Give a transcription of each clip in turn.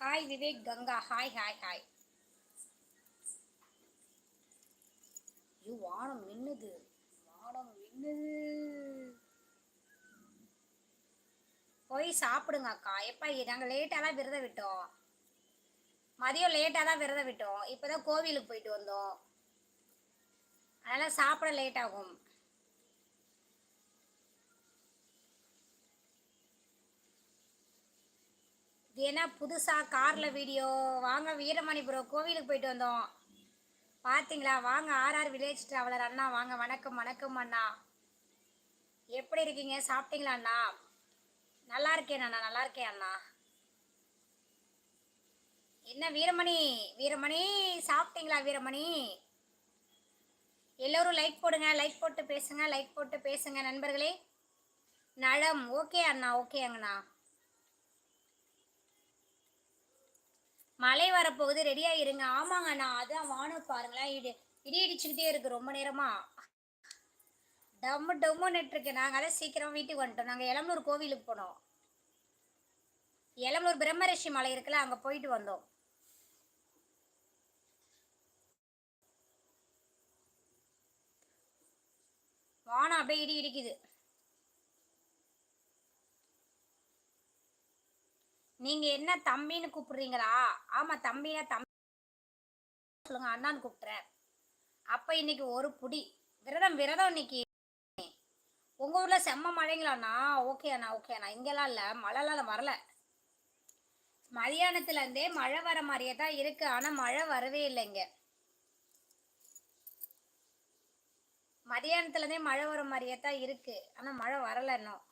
Hi Vivek Ganga hi hi hi ஐயோ வானம் மின்னுது. வானம் மின்னுது. போய் சாப்பிடுங்க அக்கா. எப்பா நாங்கள் லேட்டாக தான் விரதம் விட்டோம். மதியம் லேட்டாக தான் விரதம் விட்டோம். இப்போ தான் கோவிலுக்கு போயிட்டு வந்தோம். அதனால் சாப்பிட லேட் ஆகும். ஏன்னா புதுசாக காரில் வீடியோ வாங்க வீரமணி ப்ரோ கோவிலுக்கு போயிட்டு வந்தோம். பார்த்தீங்களா வாங்க ஆர்ஆர் வில்லேஜ் ட்ராவலர் அண்ணா வாங்க வணக்கம் வணக்கம் அண்ணா. எப்படி இருக்கீங்க? சாப்பிட்டீங்களா அண்ணா? நல்லா இருக்கேன் அண்ணா நல்லா இருக்கேன் அண்ணா. என்ன வீரமணி? வீரமணி சாப்பிட்டீங்களா வீரமணி? எல்லோரும் லைக் போடுங்க லைக் போட்டு பேசுங்க லைக் போட்டு பேசுங்க நண்பர்களே. நலம். ஓகே அண்ணா ஓகே மழை வரப்போகுது ரெடியா இருங்க ஆமாங்க அண்ணா அதான் வானம் பாருங்களேன். இடி இடி இடிச்சுக்கிட்டே இருக்கு ரொம்ப நேரமா. டம்மு டம்மு இருக்கு. நாங்கள் அதான் சீக்கிரம் வீட்டுக்கு வந்துட்டோம். நாங்கள் எளம்பலூர் கோவிலுக்கு போனோம். எளம்பலூர் பிரம்மரிஷி மலை இருக்குல்ல அங்கே போயிட்டு வந்தோம். வானம் அப்படியே இடி இடிக்குது. நீங்க என்ன தம்பின்னு கூப்பிடுறீங்களா? ஆமா தம்பினா தம்பி. சொல்லுங்க அண்ணான்னு கூப்பிட்றேன் அப்ப இன்னைக்கு ஒரு புடி. விரதம் விரதம் இன்னைக்கு. உங்க ஊர்ல செம்ம மழைங்களாண்ணா. ஓகே அண்ணா ஓகே அண்ணா. இங்கெல்லாம் இல்ல மழைலாம் வரல. மதியானத்துல இருந்தே மழை வர மாதிரியே தான் இருக்கு. ஆனா மழை வரவே இல்லை இங்க. மதியானத்துல இருந்தே மழை வர மாதிரியே தான் இருக்கு. ஆனா மழை வரல இன்னும்.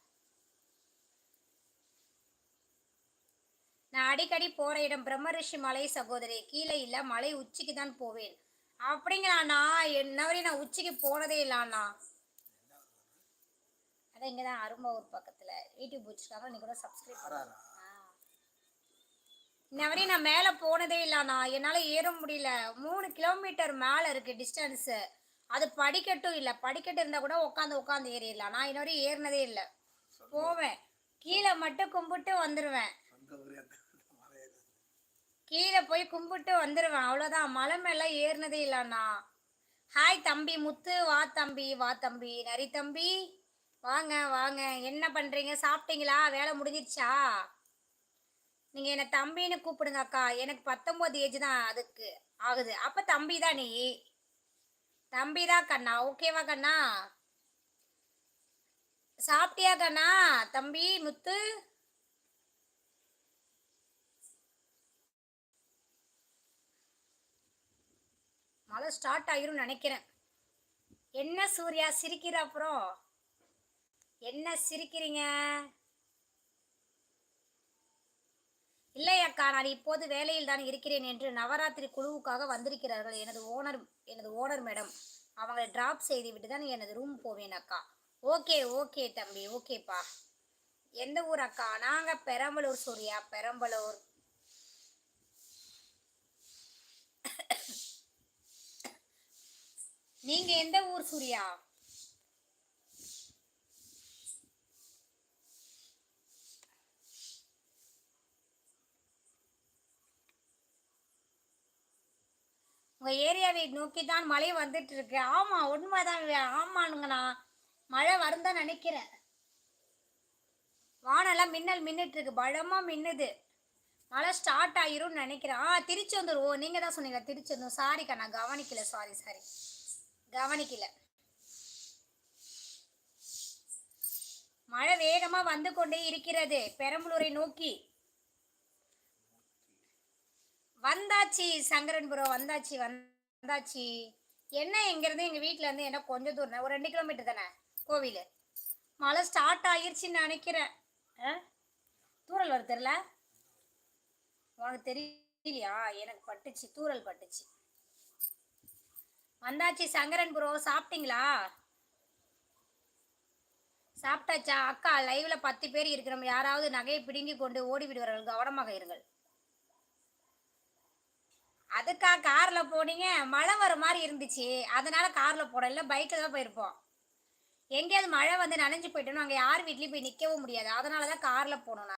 நான் அடிக்கடி போற இடம் பிரம்மரிஷி மலை சகோதரி கீழே இல்ல மலை உச்சிக்கு தான் போவேன். அப்படிங்களாண்ணா என்ன வரையும் நான் உச்சிக்கு போனதே இல்லண்ணா அதான் இங்கதான் அரும்பாவூர் பக்கத்துல. யூடியூப் வச்சிருக்காங்க நீ கூட சப்ஸ்கிரைப் பண்ணுங்க. இன்ன வரையும் நான் மேலே போனதே இல்லைண்ணா என்னால் ஏற முடியல. மூணு கிலோமீட்டர் மேலே இருக்கு டிஸ்டன்ஸு அது படிக்கட்டும் இல்லை. படிக்கட்டு இருந்தால் கூட உட்காந்து உட்காந்து ஏறிடலாம் நான் இன்ன வரையும் ஏறினதே இல்லை. போவேன். கீழே மட்டும் கும்பிட்டு வந்துடுவேன் கீழே போய் கும்பிட்டு வந்துடுவேன் அவ்வளோதான் மலை மேலே ஏறினதே இல்லைண்ணா ஹாய் தம்பி முத்து. வா தம்பி வா தம்பி. நரி தம்பி. வாங்க வாங்க. என்ன பண்ணுறீங்க சாப்பிட்டீங்களா? வேலை முடிஞ்சிருச்சா? நீங்கள் என்னை தம்பின்னு கூப்பிடுங்க அக்கா. எனக்கு பத்தொம்போது ஏஜ் தான் அதுக்கு. ஆகுது. அப்போ தம்பி தான் நீ. தம்பி தான் கண்ணா. ஓகேவா கண்ணா? சாப்பிட்டியா கண்ணா? தம்பி முத்து? மழை ஸ்டார்ட் ஆகிரும் நினைக்கிறேன். என்ன சூர்யா சிரிக்கிற அப்புறம்? என்ன சிரிக்கிறீங்க? இல்லை அக்கா நான் இப்போது வேலையில் தான் இருக்கிறேன் என்று நவராத்திரி குழுவுக்காக வந்திருக்கிறார்கள் எனது ஓனர் எனது ஓனர் மேடம். அவங்களை டிராப் செய்து விட்டு தான் எனது ரூம் போவேன் அக்கா. ஓகே ஓகே தம்பி ஓகேப்பா. எந்த ஊர் அக்கா? நாங்கள் பெரம்பலூர் சூர்யா பெரம்பலூர். நீங்க எந்த ஊர் சூர்யா? உங்க ஏரியாவை நோக்கி தான் மழை வந்துட்டு இருக்கு ஆமா உண்மைதான் ஆமானுங்கண்ணா. மழை வருந்தான் நினைக்கிறேன். வானெல்லாம் மின்னல் மின்னுட்டு இருக்கு பலமா மின்னுது. மழை ஸ்டார்ட் ஆயிரும்னு நினைக்கிறேன். ஆ திருச்செந்தூர். ஓ நீங்க தான் சொன்னீங்க திருச்செந்தூர். சாரிக்கா நான் கவனிக்கல. சாரி சாரி கவனிக்கல. மழை வேகமா வந்து கொண்டே இருக்கிறது. பெரம்பலூரை நோக்கி. வந்தாச்சு சங்கரன்புரம் வந்தாச்சு வந்தாச்சு. என்ன இங்கேருந்து எங்கள் வீட்டில் இருந்து என்ன கொஞ்சம் தூரம் ஒரு ரெண்டு கிலோமீட்டர் தானே கோவில். மழை ஸ்டார்ட் ஆயிடுச்சுன்னு நினைக்கிறேன். ஆ? தூரல் வருது தெரியல உனக்கு தெரியலையா? எனக்கு பட்டுச்சு தூரல் பட்டுச்சு. வந்தாச்சு சங்கரன் ப்ரோ சாப்பிட்டீங்களா? சாப்பிட்டாச்சா? அக்கா லைவ்ல பத்து பேர் இருக்கிறோம். யாராவது நகையை பிடுங்கி கொண்டு ஓடி விடுவார்கள். கவனமாக இருங்கள். அதுக்கா கார்ல போனீங்க. மழை வர மாதிரி இருந்துச்சு. அதனால கார்ல போனோம். இல்லை பைக்கில் தான் போயிருப்போம். எங்கேயாவது மழை வந்து நனைஞ்சு போயிட்டோம்னா அங்கே யார் வீட்லேயும் போய் நிற்கவும் முடியாது. அதனால தான் காரில் போனோம்